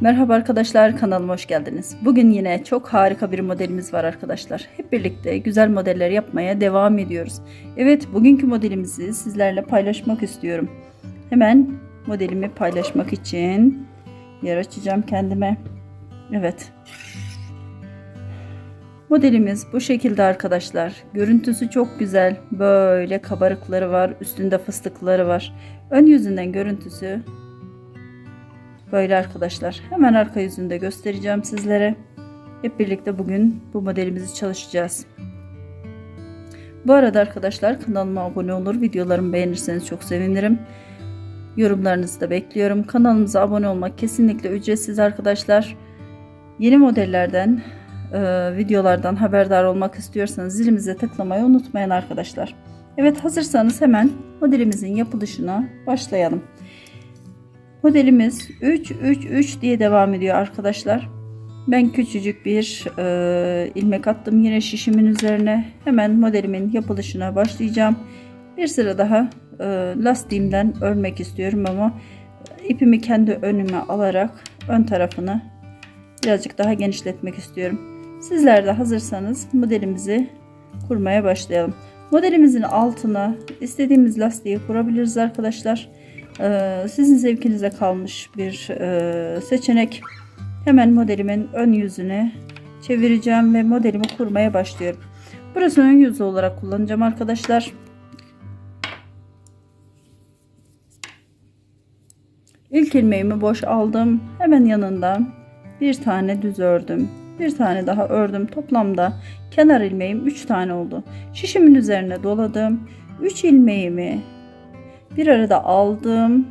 Merhaba arkadaşlar kanalıma hoş geldiniz. Bugün yine çok harika bir modelimiz var arkadaşlar. Hep birlikte güzel modeller yapmaya devam ediyoruz. Evet bugünkü modelimizi sizlerle paylaşmak istiyorum. Hemen modelimi paylaşmak için yer açacağım kendime. Evet. Modelimiz bu şekilde arkadaşlar. Görüntüsü çok güzel. Böyle kabarıkları var. Üstünde fıstıkları var. Ön yüzünden görüntüsü Böyle arkadaşlar. Hemen arka yüzünde göstereceğim sizlere. Hep birlikte bugün bu modelimizi çalışacağız. Bu arada arkadaşlar kanalıma abone olur. Videolarımı beğenirseniz çok sevinirim. Yorumlarınızı da bekliyorum. Kanalımıza abone olmak kesinlikle ücretsiz arkadaşlar. Yeni modellerden, e, videolardan haberdar olmak istiyorsanız zilimize tıklamayı unutmayın arkadaşlar. Evet hazırsanız hemen modelimizin yapılışına başlayalım. Modelimiz 3 3 3 diye devam ediyor arkadaşlar. Ben küçücük bir e, ilmek attım yine şişimin üzerine. Hemen modelimin yapılışına başlayacağım. Bir sıra daha e, lastiğimden örmek istiyorum ama ipimi kendi önüme alarak ön tarafını birazcık daha genişletmek istiyorum. Sizler de hazırsanız modelimizi kurmaya başlayalım. Modelimizin altına istediğimiz lastiği kurabiliriz arkadaşlar. Ee, sizin zevkinize kalmış bir e, seçenek. Hemen modelimin ön yüzüne çevireceğim ve modelimi kurmaya başlıyorum. Burası ön yüzü olarak kullanacağım arkadaşlar. İlk ilmeğimi boş aldım. Hemen yanından bir tane düz ördüm. Bir tane daha ördüm. Toplamda kenar ilmeğim 3 tane oldu. Şişimin üzerine doladım. 3 ilmeğimi bir arada aldım.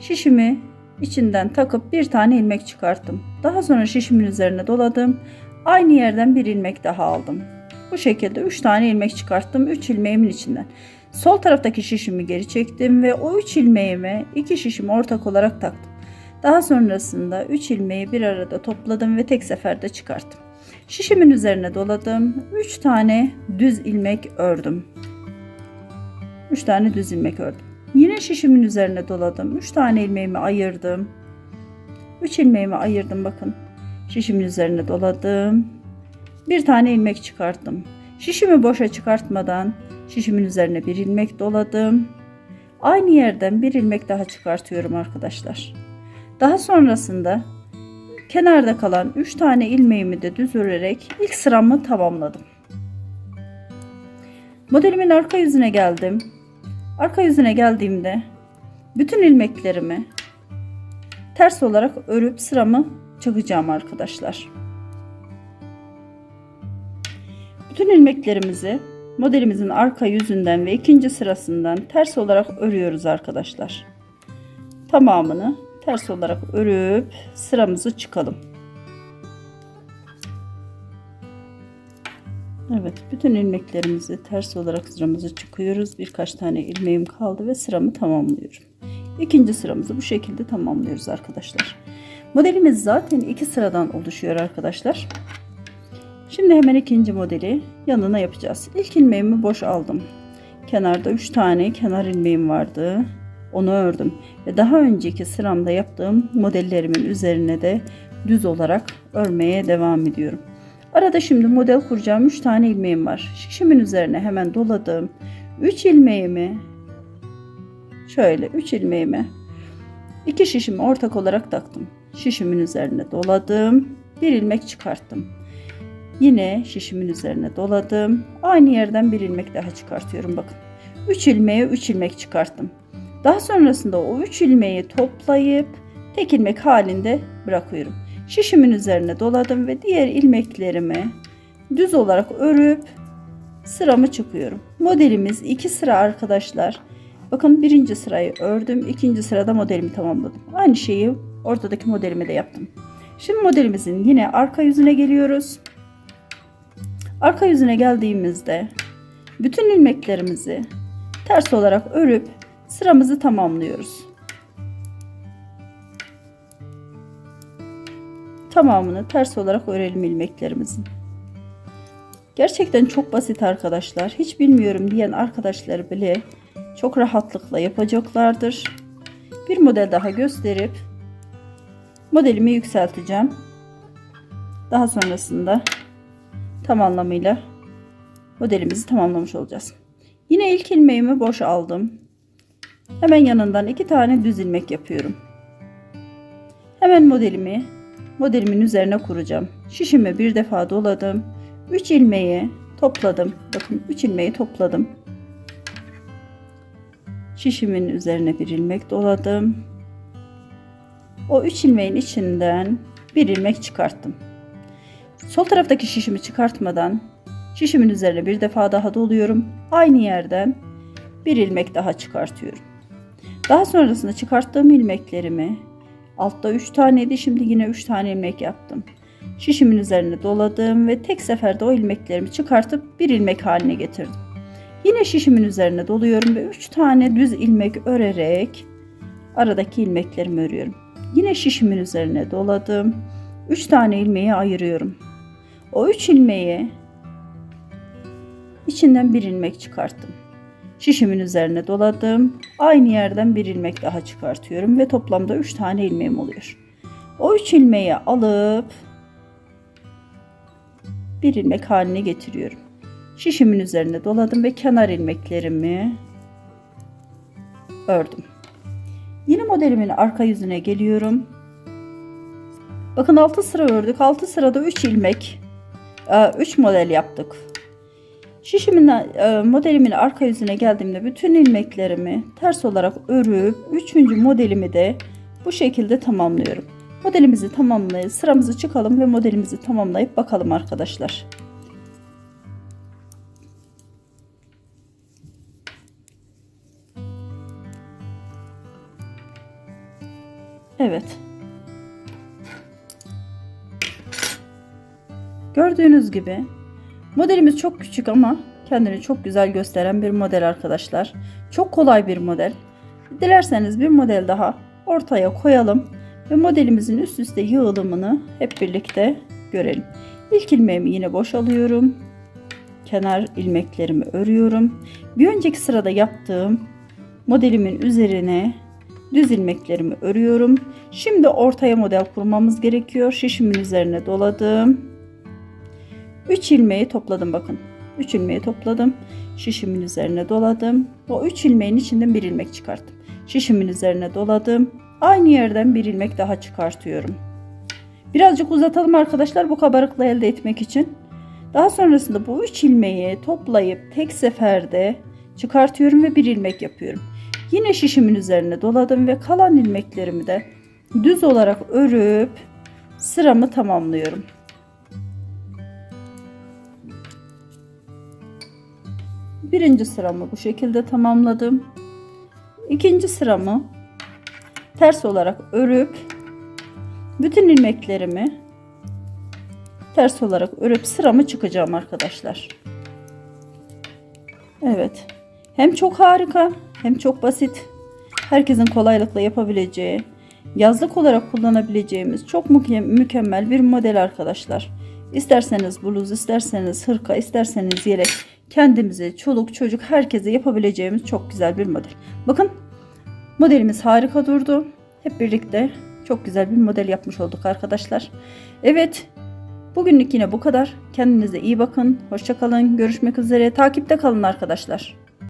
Şişimi içinden takıp bir tane ilmek çıkarttım. Daha sonra şişimin üzerine doladım. Aynı yerden bir ilmek daha aldım. Bu şekilde 3 tane ilmek çıkarttım 3 ilmeğimin içinden. Sol taraftaki şişimi geri çektim ve o 3 ilmeğime 2 şişimi ortak olarak taktım. Daha sonrasında 3 ilmeği bir arada topladım ve tek seferde çıkarttım. Şişimin üzerine doladım. 3 tane düz ilmek ördüm. 3 tane düz ilmek ördüm. Yine şişimin üzerine doladım. 3 tane ilmeğimi ayırdım. 3 ilmeğimi ayırdım bakın. Şişimin üzerine doladım. Bir tane ilmek çıkarttım. Şişimi boşa çıkartmadan şişimin üzerine bir ilmek doladım. Aynı yerden bir ilmek daha çıkartıyorum arkadaşlar. Daha sonrasında kenarda kalan 3 tane ilmeğimi de düz örerek ilk sıramı tamamladım. Modelimin arka yüzüne geldim. Arka yüzüne geldiğimde bütün ilmeklerimi ters olarak örüp sıramı çıkacağım arkadaşlar. Bütün ilmeklerimizi modelimizin arka yüzünden ve ikinci sırasından ters olarak örüyoruz arkadaşlar. Tamamını ters olarak örüp sıramızı çıkalım. Evet, bütün ilmeklerimizi ters olarak sıramızı çıkıyoruz. Birkaç tane ilmeğim kaldı ve sıramı tamamlıyorum. İkinci sıramızı bu şekilde tamamlıyoruz arkadaşlar. Modelimiz zaten iki sıradan oluşuyor arkadaşlar. Şimdi hemen ikinci modeli yanına yapacağız. İlk ilmeğimi boş aldım. Kenarda 3 tane kenar ilmeğim vardı. Onu ördüm ve daha önceki sıramda yaptığım modellerimin üzerine de düz olarak örmeye devam ediyorum. Arada şimdi model kuracağım 3 tane ilmeğim var. Şişimin üzerine hemen doladım. 3 ilmeğimi şöyle 3 ilmeğimi 2 şişimi ortak olarak taktım. Şişimin üzerine doladım. Bir ilmek çıkarttım. Yine şişimin üzerine doladım. Aynı yerden bir ilmek daha çıkartıyorum bakın. 3 ilmeğe 3 ilmek çıkarttım. Daha sonrasında o 3 ilmeği toplayıp tek ilmek halinde bırakıyorum. Şişimin üzerine doladım ve diğer ilmeklerimi düz olarak örüp sıramı çıkıyorum. Modelimiz iki sıra arkadaşlar. Bakın birinci sırayı ördüm. ikinci sırada modelimi tamamladım. Aynı şeyi ortadaki modelime de yaptım. Şimdi modelimizin yine arka yüzüne geliyoruz. Arka yüzüne geldiğimizde bütün ilmeklerimizi ters olarak örüp sıramızı tamamlıyoruz. Tamamını ters olarak örelim ilmeklerimizin. Gerçekten çok basit arkadaşlar. Hiç bilmiyorum diyen arkadaşlar bile çok rahatlıkla yapacaklardır. Bir model daha gösterip modelimi yükselteceğim. Daha sonrasında tam anlamıyla modelimizi tamamlamış olacağız. Yine ilk ilmeğimi boş aldım. Hemen yanından iki tane düz ilmek yapıyorum. Hemen modelimi modelimin üzerine kuracağım. Şişimi bir defa doladım. 3 ilmeği topladım. Bakın 3 ilmeği topladım. Şişimin üzerine bir ilmek doladım. O 3 ilmeğin içinden bir ilmek çıkarttım. Sol taraftaki şişimi çıkartmadan şişimin üzerine bir defa daha doluyorum. Aynı yerden bir ilmek daha çıkartıyorum. Daha sonrasında çıkarttığım ilmeklerimi altta 3 taneydi şimdi yine 3 tane ilmek yaptım. Şişimin üzerine doladım ve tek seferde o ilmeklerimi çıkartıp bir ilmek haline getirdim. Yine şişimin üzerine doluyorum ve 3 tane düz ilmek örerek aradaki ilmeklerimi örüyorum. Yine şişimin üzerine doladım. 3 tane ilmeği ayırıyorum. O 3 ilmeği içinden bir ilmek çıkarttım. Şişimin üzerine doladım. Aynı yerden bir ilmek daha çıkartıyorum ve toplamda 3 tane ilmeğim oluyor. O 3 ilmeği alıp bir ilmek haline getiriyorum. Şişimin üzerine doladım ve kenar ilmeklerimi ördüm. Yine modelimin arka yüzüne geliyorum. Bakın 6 sıra ördük. 6 sırada 3 ilmek 3 model yaptık. Şişimin e, modelimin arka yüzüne geldiğimde bütün ilmeklerimi ters olarak örüp 3. modelimi de bu şekilde tamamlıyorum. Modelimizi tamamlayıp sıramızı çıkalım ve modelimizi tamamlayıp bakalım arkadaşlar. Evet. Gördüğünüz gibi modelimiz çok küçük ama kendini çok güzel gösteren bir model arkadaşlar. Çok kolay bir model. Dilerseniz bir model daha ortaya koyalım ve modelimizin üst üste yığılımını hep birlikte görelim. İlk ilmeğimi yine boş alıyorum. Kenar ilmeklerimi örüyorum. Bir önceki sırada yaptığım modelimin üzerine düz ilmeklerimi örüyorum. Şimdi ortaya model kurmamız gerekiyor. Şişimin üzerine doladım. 3 ilmeği topladım bakın. 3 ilmeği topladım. Şişimin üzerine doladım. O 3 ilmeğin içinden bir ilmek çıkarttım. Şişimin üzerine doladım. Aynı yerden bir ilmek daha çıkartıyorum. Birazcık uzatalım arkadaşlar bu kabarıklığı elde etmek için. Daha sonrasında bu 3 ilmeği toplayıp tek seferde çıkartıyorum ve bir ilmek yapıyorum. Yine şişimin üzerine doladım ve kalan ilmeklerimi de düz olarak örüp sıramı tamamlıyorum. Birinci sıramı bu şekilde tamamladım. İkinci sıramı ters olarak örüp bütün ilmeklerimi ters olarak örüp sıramı çıkacağım arkadaşlar. Evet. Hem çok harika hem çok basit. Herkesin kolaylıkla yapabileceği, yazlık olarak kullanabileceğimiz çok mükemmel bir model arkadaşlar. İsterseniz bluz, isterseniz hırka, isterseniz yelek kendimize, çoluk, çocuk herkese yapabileceğimiz çok güzel bir model. Bakın modelimiz harika durdu. Hep birlikte çok güzel bir model yapmış olduk arkadaşlar. Evet bugünlük yine bu kadar. Kendinize iyi bakın. Hoşçakalın. Görüşmek üzere. Takipte kalın arkadaşlar.